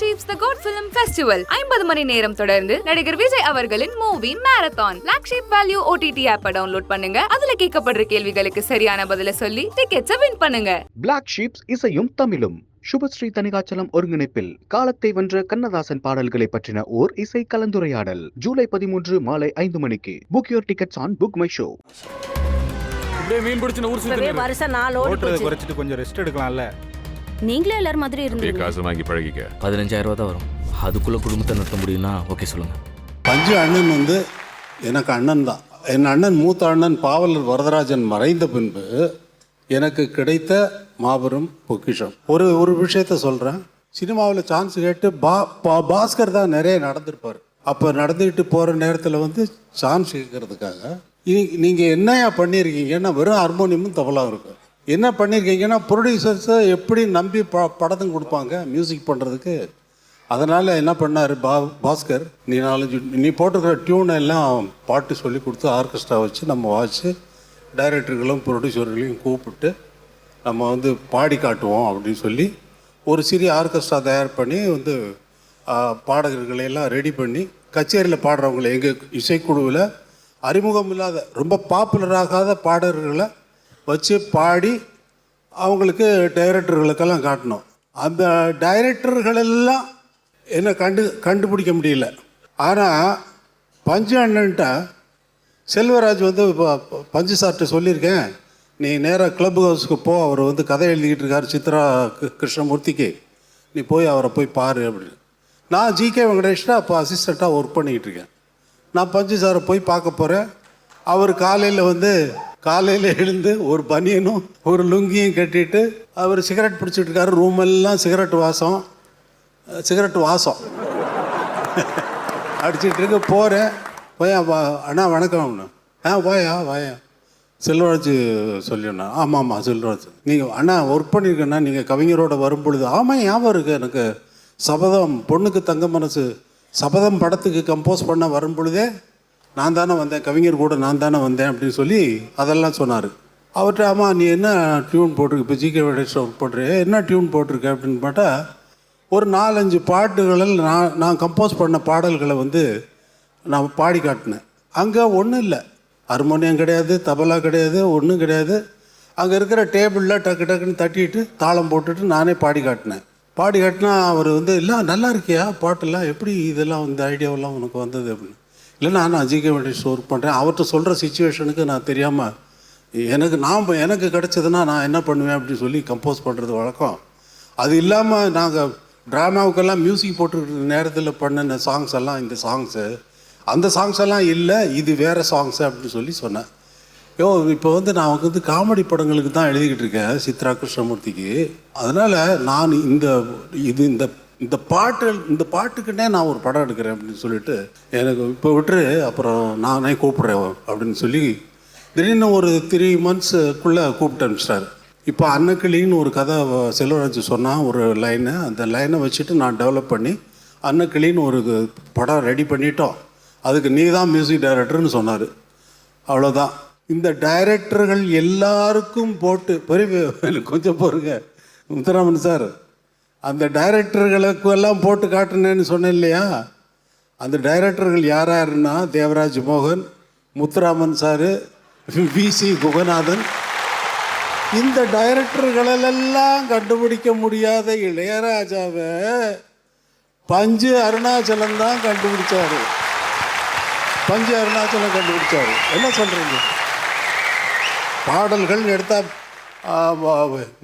Sheeps the God film festival ஐம்பது மணி நேரம் தொடர்ந்து நடிகர் விஜய் அவர்களின் movie marathon black sheep value OTT ஆப்பை டவுன்லோட் பண்ணுங்க. அதுல கேட்கப்படுற கேள்விகளுக்கு சரியான பதில சொல்லி டிக்கெட்ஸை வின் பண்ணுங்க. பிளாக் ஷீப்ஸ் இசையும் தமிழும். சுபஸ்ரீ தனிகாச்சலம் ஒருங்கிணைப்பில் காலத்தை வென்ற கண்ணதாசன் பாடல்களை பற்றின ஓர் இசை கலந்துரையாடல். ஜூலை பதிமூன்று மாலை ஐந்து மணிக்கு. Book your tickets on BookMyShow மீன் பிடிச்சு ஊர் வருஷம் நாலு குறைச்சிட்டு கொஞ்சம் ரெஸ்ட் எடுக்கலாம்ல. நீங்களே எல்லாரும் மாதிரி இருந்தீங்க. காசு வாங்கி பழகிக்க. பதினஞ்சாயிரம் ரூபா தான் வரும். அதுக்குள்ள குடும்பத்தை நடத்த முடியும்னா ஓகே சொல்லுங்க. பஞ்சு அண்ணன் வந்து எனக்கு அண்ணன் தான். என் அண்ணன் மூத்த அண்ணன் பாவலர் வரதராஜன் மறைந்த பின்பு எனக்கு கிடைத்த மாபெரும் பொக்கிஷம். ஒரு ஒரு விஷயத்த சொல்கிறேன் சினிமாவில் சான்ஸ் கேட்டு பா பா பாஸ்கர் தான் நிறைய நடந்திருப்பார். அப்போ நடந்துக்கிட்டு போகிற நேரத்தில் வந்து சான்ஸ் கேட்கறதுக்காக நீங்கள் என்னையா பண்ணியிருக்கீங்கன்னா வெறும் ஹார்மோனியமும் தபலாவும் இருக்கும் என்ன பண்ணியிருக்கீங்கன்னா ப்ரொடியூசர்ஸை எப்படி நம்பி ப படத்தும் கொடுப்பாங்க மியூசிக் பண்ணுறதுக்கு அதனால் என்ன பண்ணார் பா பாஸ்கர் நீ நாலஞ்சு நீ போட்டிருக்கிற டியூனை எல்லாம் பாட்டு சொல்லி கொடுத்து ஆர்கெஸ்ட்ரா வச்சு நம்ம வாச்சு டைரக்டர்களும் ப்ரொடியூசர்களையும் கூப்பிட்டு நம்ம வந்து பாடி காட்டுவோம் அப்படின்னு சொல்லி ஒரு சிறிய ஆர்கெஸ்ட்ரா தயார் பண்ணி வந்து பாடகர்களையெல்லாம் பாடகர்களை எல்லாம் ரெடி பண்ணி கச்சேரியில் பாடுறவங்களை எங்கள் இசைக்குழுவில் அறிமுகம் இல்லாத ரொம்ப பாப்புலராகாத பாடகர்களை வச்சு பாடி அவங்களுக்கு டைரக்டர்களுக்கெல்லாம் காட்டணும். அந்த டைரக்டர்களெல்லாம் என்ன கண்டு கண்டுபிடிக்க முடியல. ஆனால் பஞ்சு அண்ணன்ட்ட செல்வராஜ் வந்து இப்போ பஞ்சு சார்கிட்ட சொல்லியிருக்கேன். நீ நேராக கிளப் ஹவுஸுக்கு போ அவர் வந்து கதை எழுதிக்கிட்டு இருக்கார் சித்ரா கிருஷ்ணமூர்த்திக்கு. நீ போய் அவரை போய் பாரு அப்படின்னு. நான் ஜிகே வெங்கடேஷ்னா அப்போ அசிஸ்டண்ட்டாக ஒர்க் பண்ணிக்கிட்டு இருக்கேன். நான் பஞ்சு சாரை போய் பார்க்க போகிறேன் அவர் காலையில் வந்து காலையில் எழுந்து ஒரு பனியனும் ஒரு லுங்கியும் கட்டிட்டு அவர் சிகரெட் பிடிச்சிட்டு இருக்காரு ரூம் எல்லாம் சிகரெட் வாசம். சிகரெட் வாசம். அடிச்சிட்டு இருக்க போகிறேன் போயா வா அண்ணா வணக்கம் ஆ வாயா வாயா. செல்வராஜ் சொல்லிண்ணா ஆமாம் ஆமாம் செல்வராஜ். நீங்கள் அண்ணா ஒர்க் பண்ணியிருக்கேண்ணா நீங்கள் கவிஞரோட வரும் பொழுது ஆமாம் ஞாபகம் இருக்குது எனக்கு. சபதம் பொண்ணுக்கு தங்க மனசு சபதம் படத்துக்கு கம்போஸ் பண்ண வரும் பொழுதே நான் தானே வந்தேன் கவிஞர் கூட நான் தானே வந்தேன் அப்படின்னு சொல்லி அதெல்லாம் சொன்னார். அவர்கிட்ட ஆமாம் நீ என்ன டியூன் போட்டிருக்க? இப்போ ஜிகே வெங்கடேஷ் ஒர்க் பண்ணுறிய என்ன டியூன் போட்டிருக்க? அப்படின்னு பார்த்தா ஒரு நாலஞ்சு பாட்டுகளில் நான் நான் கம்போஸ் பண்ண பாடல்களை வந்து நான் பாடி காட்டினேன். அங்கே ஒன்றும் இல்லை. ஹார்மோனியம் கிடையாது தபலா கிடையாது ஒன்றும் கிடையாது. அங்கே இருக்கிற டேபிளில் டக்கு டக்குன்னு தட்டிட்டு தாளம் போட்டுட்டு நானே பாடி காட்டினேன். பாடி காட்டினா அவர் வந்து இல்லை நல்லா இருக்கியா? பாட்டெல்லாம் எப்படி இதெல்லாம் இந்த ஐடியாவெல்லாம் உனக்கு வந்தது? அப்படின்னு. இல்லை நான் ஜிகே வெங்கடேஷ் ஒர்க் பண்ணுறேன் அவர்கிட்ட சொல்கிற சுச்சுவேஷனுக்கு நான் தெரியாமல் எனக்கு நான் எனக்கு கிடச்சதுன்னா நான் என்ன பண்ணுவேன் அப்படின்னு சொல்லி கம்போஸ் பண்ணுறது வழக்கம். அது இல்லாமல் நாங்கள் ட்ராமாவுக்கெல்லாம் மியூசிக் போட்டுக்கிட்டு நேரத்தில் பண்ணின சாங்ஸ் எல்லாம் இந்த சாங்ஸு அந்த சாங்ஸ் எல்லாம் இல்லை இது வேறு சாங்ஸு அப்படின்னு சொல்லி சொன்னேன். யோ இப்போ வந்து நான் வந்து காமெடி படங்களுக்கு தான் எழுதிக்கிட்டு இருக்கேன் சித்ரா கிருஷ்ணமூர்த்திக்கு. அதனால் நான் இந்த இது இந்த இந்த பாட்டு இந்த பாட்டுக்குன்னே நான் ஒரு படம் எடுக்கிறேன் அப்படின்னு சொல்லிட்டு எனக்கு இப்போ விட்டுரு அப்புறம் நானே கூப்பிட்றேன் அப்படின்னு சொல்லி திடீர்னு ஒரு த்ரீ மந்த்ஸுக்குள்ளே கூப்பிட்டு அனுப்பிச்சிட்டாரு. இப்போ அன்னக்கிளின்னு ஒரு கதை செல்வராஜ் சொன்னால் ஒரு லைனு அந்த லைனை வச்சுட்டு நான் டெவலப் பண்ணி அன்னக்கிளின்னு ஒரு படம் ரெடி பண்ணிட்டோம். அதுக்கு நீ தான் மியூசிக் டைரக்டர்னு சொன்னார். அவ்வளோதான் இந்த டைரக்டர்கள் எல்லாருக்கும் போட்டு பெரிய எனக்கு கொஞ்சம் பொறுங்க. முத்துராமன் சார் அந்த டைரக்டர்களுக்கு எல்லாம் போட்டு காட்டினேன்னு சொன்னேன் இல்லையா அந்த டைரக்டர்கள் யார் யாருன்னா தேவராஜ் மோகன் முத்துராமன் சாரு விசி குகநாதன். இந்த டைரக்டர்களெல்லாம் கண்டுபிடிக்க முடியாத இளையராஜாவை பஞ்சு அருணாச்சலம் தான் கண்டுபிடிச்சாரு. பஞ்சு அருணாச்சலம் கண்டுபிடிச்சாரு. என்ன சொல்கிறீங்க பாடல்கள் எடுத்தால்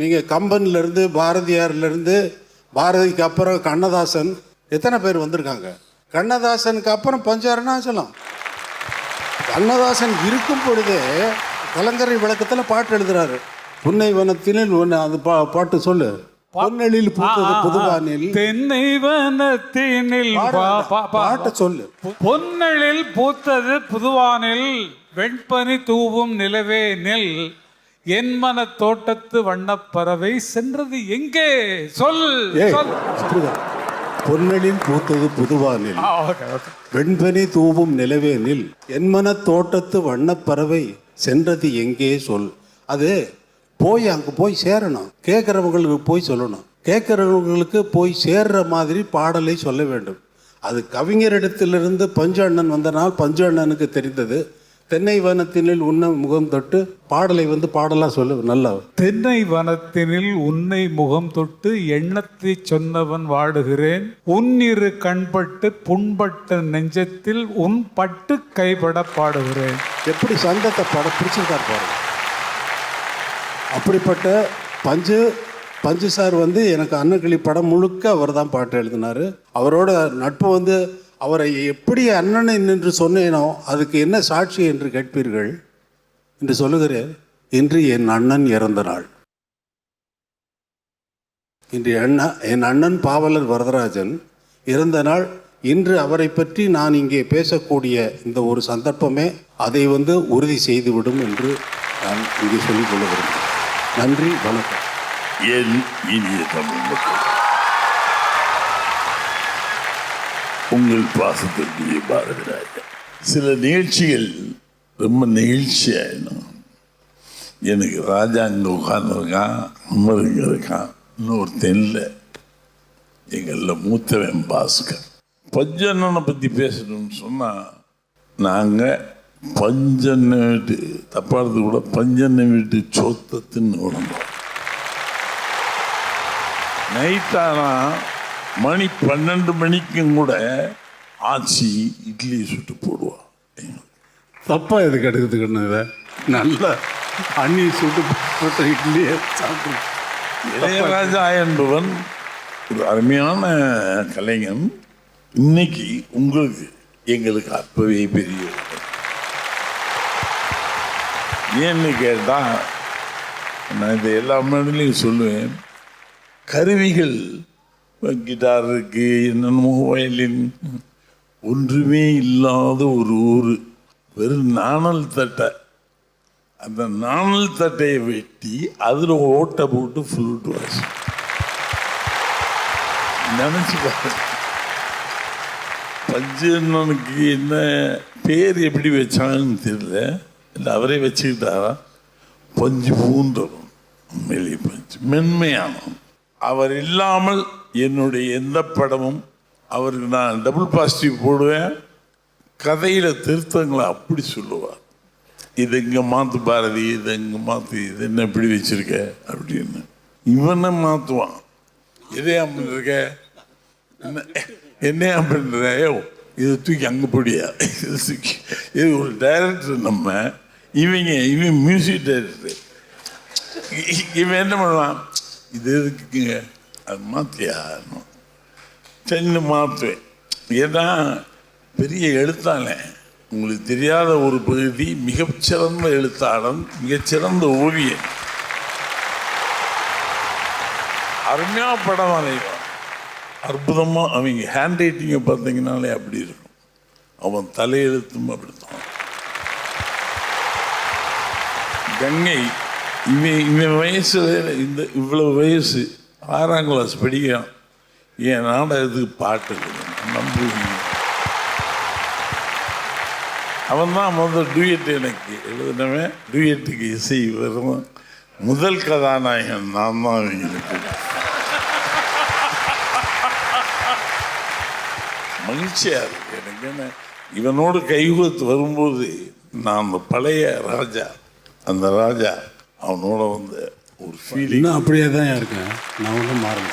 நீங்கள் கம்பன்லேருந்து பாரதியார்லேருந்து பாரதிக்கு அப்புறம் கண்ணதாசன் எத்தனை பேர் வந்திருக்காங்க? கண்ணதாசனுக்கு அப்புறம் பஞ்சு அருணாச்சலம் கண்ணதாசன் இருக்கும் பொழுதே கலங்கரை விளக்கத்தில் பாட்டு எழுதுறாரு. புன்னை வனத்தினில் ஒன்று அது பா பாட்டு சொல்லு. பொன்னெழில் பூத்தது புதுவானில். தென்னை வனத்தினில் பாட்டை சொல்லு. பொன்னெழில் பூத்தது புதுவானில் வெண்பனி தூவும் நிலவே நெல். என் மன தோட்டத்து வண்ணப் பறவை சென்றது எங்கே? சொல். பொன்னெழில் பூத்தது புதுவானில். வெண்பனி தூவும் நிலவேனில். என்மன தோட்டத்து வண்ணப்பறவை சென்றது எங்கே? சொல். அது போய் அங்கே போய் சேரணும். கேட்குறவங்களுக்கு போய் சொல்லணும். கேட்குறவங்களுக்கு போய் சேர்ற மாதிரி பாடலை சொல்ல வேண்டும். அது கவிஞரிடத்திலிருந்து பஞ்சு அண்ணன் வந்தனால் பஞ்சு அண்ணனுக்கு தெரிந்தது. தென்னை வனத்தினில் உன்ன முகம் தொட்டு பாடலை வந்து பாடலாக சொல்லு நல்லா. தென்னை வனத்தினில் உன்னை முகம் தொட்டு எண்ணத்தை சொன்னவன் வாடுகிறேன். உன்னிரு கண்பட்டு புண்பட்ட நெஞ்சத்தில் உன் பட்டு கைபட பாடுகிறேன். எப்படி சந்தத்தை பாட பிடிச்சிருக்கார் பாருங்க. அப்படிப்பட்ட பஞ்சு பஞ்சு சார் வந்து எனக்கு அன்னக்கிளி படம் முழுக்க அவர் தான் பாட்டு எழுதினார். அவரோட நட்பு வந்து அவரை எப்படி அண்ணன் என்று சொன்னேனோ அதுக்கு என்ன சாட்சி என்று கேட்பீர்கள்? என்று சொல்லுகிறேன் இன்று என் அண்ணன் இறந்த நாள். இன்று அண்ணா என் அண்ணன் பாவலர் வரதராஜன் இறந்த நாள். இன்று அவரை பற்றி நான் இங்கே பேசக்கூடிய இந்த ஒரு சந்தர்ப்பமே அதை வந்து உறுதி செய்துவிடும் என்று நான் இங்கே சொல்லிக் கொள்ள விரும்புகிறேன் நன்றி வணக்கம். என் இனிய தமிழ் மக்கள். உங்கள் பாசத்திற்கு பாரதிராஜா சில நிகழ்ச்சிகள் ரொம்ப நெகிழ்ச்சியாயிடும். எனக்கு ராஜா அங்கே உட்காந்துருக்கான் அமருங்க இருக்கான். இன்னொருத்தன் இல்லை எங்களில் மூத்தவன் பாஸ்கர். பஞ்சண்ணனை பற்றி பேசணும்னு சொன்னால் நாங்கள் பஞ்சண்ணை வீட்டு தப்பாடுறது கூட பஞ்சண்ணை வீட்டு சோத்தை தின்னு விடணும் நைட்டானா மணி பன்னெண்டு மணிக்கும் கூட ஆச்சி இட்லி சுட்டு போடுவா. தப்பா எதுக்கு எடுத்துக்கணும் இதை? நல்லா அண்ணி சுட்டு போட்ட இட்லியை சாப்பிட்டு இளையராஜா என்பவன் ஒரு அருமையான கலைஞன். இன்னைக்கு உங்களுக்கு எங்களுக்கு அப்பவே பெரிய ஏன்னு கேட்டால் நான் இதை எல்லா மேடையிலையும் சொல்லுவேன். கருவிகள் கிட்டார் இருக்கு என்னென்னமோ வயலின் ஒன்றுமே இல்லாத ஒரு ஊர். வெறும் நாணல் தட்டை. அந்த நாணல் தட்டையை வெட்டி அதில் ஓட்டை போட்டு ஃப்ளூட் வாசி நினச்சி பஞ்சண்ணனுக்கு என்ன பேர் எப்படி வச்சாங்கன்னு தெரியல. இல்லை அவரே வச்சுக்கிட்டாரா? பஞ்சு பூண்டவன் மெலி பஞ்சு. மென்மையானவன் அவர் இல்லாமல் என்னுடைய எந்த படமும் அவருக்கு நான் டபுள் பாசிட்டிவ் போடுவேன். கதையில் திருத்தங்களை அப்படி சொல்லுவார். இது இங்கே மாற்று பாரதி? இது இங்கே மாற்று இது என்ன இப்படி வச்சிருக்க? அப்படின்னு. இவனை மாற்றுவான் எதையா பண்ணிருக்க என்ன என்னையா பண்ணுறையோ ஏ இதை தூக்கி அங்கே போடியா? இது தூக்கி. இது ஒரு டைரக்டர் நம்ம. இவங்க இவன் மியூசிக் டைரக்டர் இவன் என்ன பண்ணுவான்? இது எதுக்குங்க? அது மாற்றியா சென்னு மாற்றுவேன் ஏன்னா பெரிய எழுத்தாளன் உங்களுக்கு தெரியாத ஒரு பகுதி மிகச்சிறந்த எழுத்தாளன் மிகச்சிறந்த ஓவியன். அருமையாக படம் வரைவான். அற்புதமாக அவங்க ஹேண்ட் ரைட்டிங்கை பார்த்தீங்கனாலே அப்படி இருக்கும். அவன் தலையெழுத்தும் அப்படித்தான். கங்கை இவன் இவன் வயசு இந்த இவ்வளவு வயசு ஆறாம் கிளாஸ் படிக்கிறான் என் நாடகத்துக்கு பாட்டு. எழுதணும். நம்புவீங்க அவன் தான் முதல் டூயட் எனக்கு. எழுதினவன் டூயட்டுக்கு இசை வரும். முதல் கதாநாயகன் நான் தான் அவங்களுக்கு மகிழ்ச்சியாக இருக்கு எனக்கு. என்ன? இவனோடு கைகூத்து வரும்போது நான் அந்த பழைய ராஜா அந்த ராஜா அவனோட வந்து ஒரு ஃபீலிங் இன்னும் அப்படியே தான் இருக்கேன். நான் ஒன்றும் மாறல.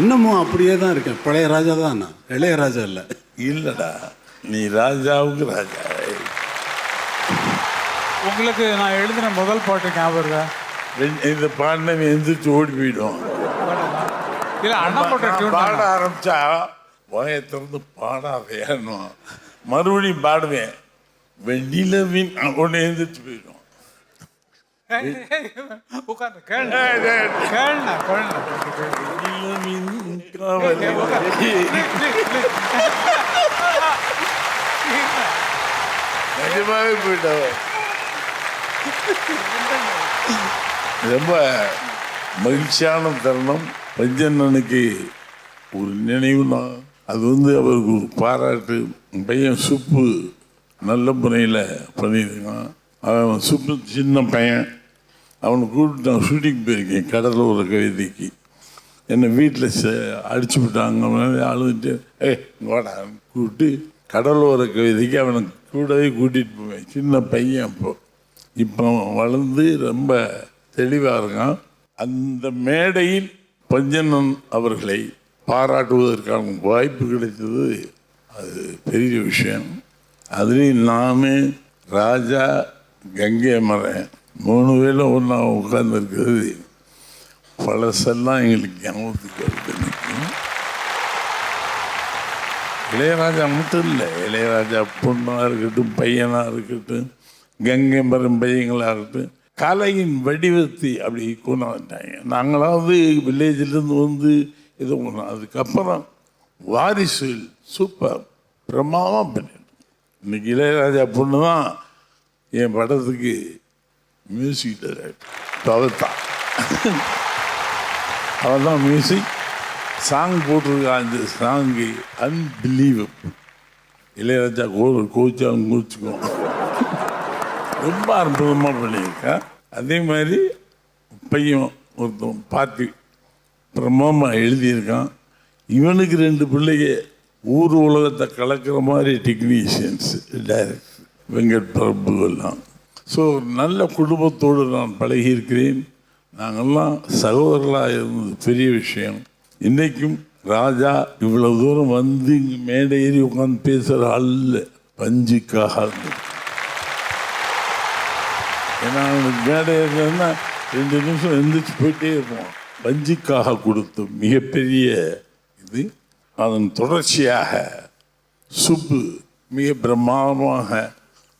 இன்னமும் அப்படியே தான் இருக்கேன். பழைய ராஜா தான் நான் இளையராஜா இல்லை. இல்லடா. நீ ராஜாவுக்கு ராஜா. உங்களுக்கு நான் எழுதின முதல் பாட்டு ஞாபகம் இருக்கா? இந்த பாடினவன் எந்திரிச்சு ஓடி போயிடும். இல்ல அண்ணா போட்ட நான் டியூன் பாட ஆரம்பிச்சா வாயை திறந்து பாடாதையான்னு மறுபடியும் பாடுவேன். வெண்ணிலவின் உடனே எந்திரிச்சு போயிடும். உட்காந்து கேள்வி கேள்னா கேள்னா வெண்ணிலவின் காவலே. நிஜமாவே போயிட்டவன் ரொம்ப மகிழ்ச்சியான தருணம். பஞ்சண்ணனுக்கு ஒரு நினைவுனா அது வந்து அவருக்கு ஒரு பாராட்டு பையன் சுப்பு நல்ல முறையில் பண்ணியிருக்கான். அவன் சுப்பு சின்ன பையன். அவனை கூப்பிட்டு நான் ஷூட்டிங் போயிருக்கேன் கடலூர் கவிதைக்கு என்னை வீட்டில் ச அடிச்சு விட்டாங்க. அழுதுட்டு ஏ வாடா கூப்பிட்டு கடலோர கவிதைக்கு அவனை கூடவே கூட்டிகிட்டு போவேன். சின்ன பையன் அப்போது இப்போ வளர்ந்து ரொம்ப தெளிவாக இருக்கான். அந்த மேடையில் பஞ்சனன் அவர்களை பாராட்டுவதற்கான வாய்ப்பு கிடைத்தது. அது பெரிய விஷயம். அதுலேயும் நான் ராஜா கங்கை மரம் மூணு பேரும் ஒன்றா உட்கார்ந்துருக்கிறது பழசெல்லாம் எங்களுக்கு ஞாபகத்துக்கு வருது இளையராஜா மட்டும் இல்லை. இளையராஜா பொண்ணாக இருக்கட்டும் பையனாக இருக்கட்டும் கங்கை மரம் பையங்களாக இருக்கட்டும் கலையின் வடிவத்தை அப்படி கொண்டாண்டாங்க நாங்களாவது வில்லேஜிலேருந்து வந்து இது பண்ணோம் அதுக்கப்புறம் வாரிசு சூப்பர் பிரமாதமாக பண்ணிட்டோம். இன்னைக்கு இளையராஜா பொண்ணு தான் என் படத்துக்கு மியூசிக் டைரக்டர் பவத்தா அவன் தான் மியூசிக் சாங் போட்டிருக்கான் அந்த சாங்கு அன்பிலீவபிள் இளையராஜா கோ கோச்சாலும் கோச்சுக்கும் ரொம்ப அற்புதமாக பண்ணியிருக்கேன் அதே மாதிரி பையன் ஒருத்தன் பார்ட்டி பிரமாமாக எழுதியிருக்கான். இவனுக்கு ரெண்டு பிள்ளைங்க ஊர் உலகத்தை கலக்கிற மாதிரி டெக்னீஷியன்ஸ் டைரக்டர் வெங்கட் பிரபு எல்லாம் ஸோ நல்ல குடும்பத்தோடு நான் பழகியிருக்கிறேன். நாங்கள்லாம் சகோதரர்களாக இருந்தது. பெரிய விஷயம். இன்றைக்கும் ராஜா இவ்வளோ தூரம் வந்து இங்கே மேடை ஏறி உட்காந்து பேசுகிற அல்ல பஞ்சுக்காக. இருந்தது. ஏன்னா அவனுக்கு மேடை ஏறினா ரெண்டு நிமிஷம் எந்திரிச்சு போயிட்டே இருப்போம். பஞ்சுக்காக கொடுத்து மிகப்பெரிய இது. அதன் தொடர்ச்சியாக சுப்பு மிக பிரமாதமாக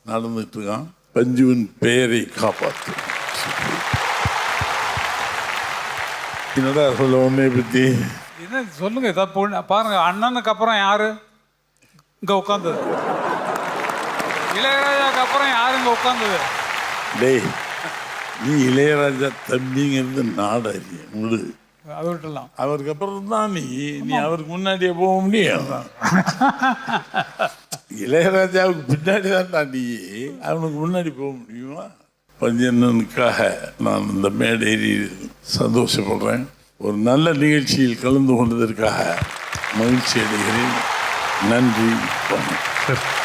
நடந்துட்டு இருக்கான் பஞ்சுவின் பெயரை காப்பாற்றும் சுப்பு என்னடா சொல்ல உன்னை பற்றி என்ன சொல்லுங்க ஏதாவது பொண்ணு பாருங்க அண்ணனுக்கு அப்புறம் யாரு? இங்க உட்காந்தது இளையராஜாக்கு அப்புறம் யாரு இங்க உட்காந்தது டேய் நீ இளையராஜா தம்பிங்கிறது நாடறிய முழு அது விட்டுலாம் அவருக்கு அப்புறம் தான் நீ நீ அவருக்கு முன்னாடியே போக முடியும். இளையராஜாவுக்கு பின்னாடி தான் நீ அவனுக்கு முன்னாடி போக முடியுமா? பஞ்சனனுக்காக நான் இந்த மேடேறி சந்தோஷப்படுறேன். ஒரு நல்ல நிகழ்ச்சியில் கலந்து கொண்டதற்காக மகிழ்ச்சி அடைகிறேன். நன்றி வணக்கம்.